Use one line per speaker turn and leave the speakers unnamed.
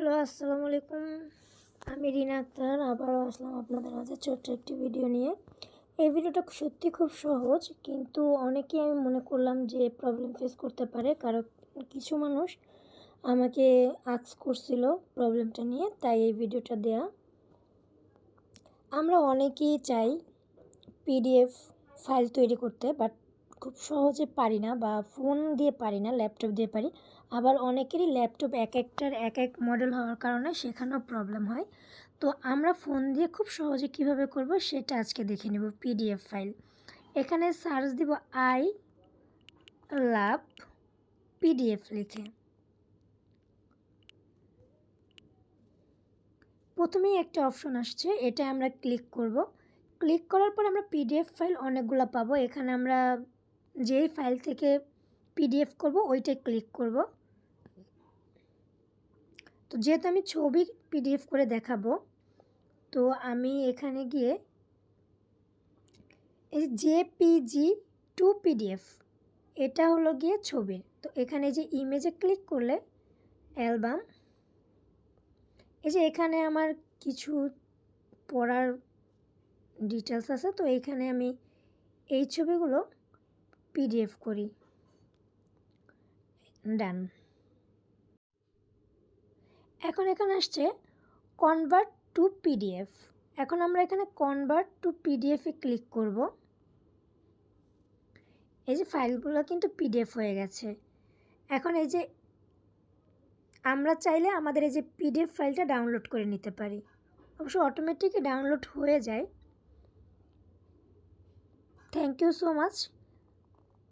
Hello, আসসালামু আলাইকুম। আমি রিনা আক্তার, আবারও আসলাম আপনাদের মাঝে ছোট্ট একটি ভিডিও নিয়ে। এই ভিডিওটা সত্যি খুব সহজ, কিন্তু অনেকেই আমি মনে করলাম যে প্রবলেম ফেস করতে পারে। কারণ কিছু মানুষ আমাকে আক্স করছিল প্রবলেমটা নিয়ে, তাই এই ভিডিওটা দেয়া। আমরা অনেকেই চাই পিডিএফ ফাইল তৈরি করতে বাট খুব সহজে পারি না বা ফোন দিয়ে পারি না, ল্যাপটপ দিয়ে পারি। আবার অনেকেরই ল্যাপটপ এক একটার এক এক মডেল হওয়ার কারণে সেখানেও প্রবলেম হয়। তো আমরা ফোন দিয়ে খুব সহজে কীভাবে করব সেটা আজকে দেখে নেব পিডিএফ ফাইল এখানে সার্চ দিব আই লাভ পিডিএফ লিখে। প্রথমেই একটা অপশন আসছে এটা আমরা ক্লিক করব। ক্লিক করার পর আমরা পিডিএফ ফাইল অনেকগুলো পাবো। এখানে আমরা যেই ফাইল থেকে পিডিএফ করব, ওইটাই ক্লিক করব। তো যেহেতু আমি ছবি পিডিএফ করে দেখাবো, তো আমি এখানে গিয়ে এই জেপিজি টু পিডিএফ, এটা হলো গিয়ে ছবির তো এখানে যে ইমেজে ক্লিক করলে অ্যালবাম, এই যে এখানে আমার কিছু পড়ার ডিটেলস আছে, তো এইখানে আমি এই ছবিগুলো পিডিএফ করি। ডান এখন এখানে আসছে কনভার্ট টু পিডিএফ এখন আমরা এখানে কনভার্ট টু পিডিএফে ক্লিক করব। এই যে ফাইলগুলো কিন্তু পিডিএফ হয়ে গেছে। এখন এই যে আমরা চাইলে আমাদের এই যে পিডিএফ ফাইলটা ডাউনলোড করে নিতে পারি। অবশ্য অটোমেটিকই ডাউনলোড হয়ে যায়। Thank you so much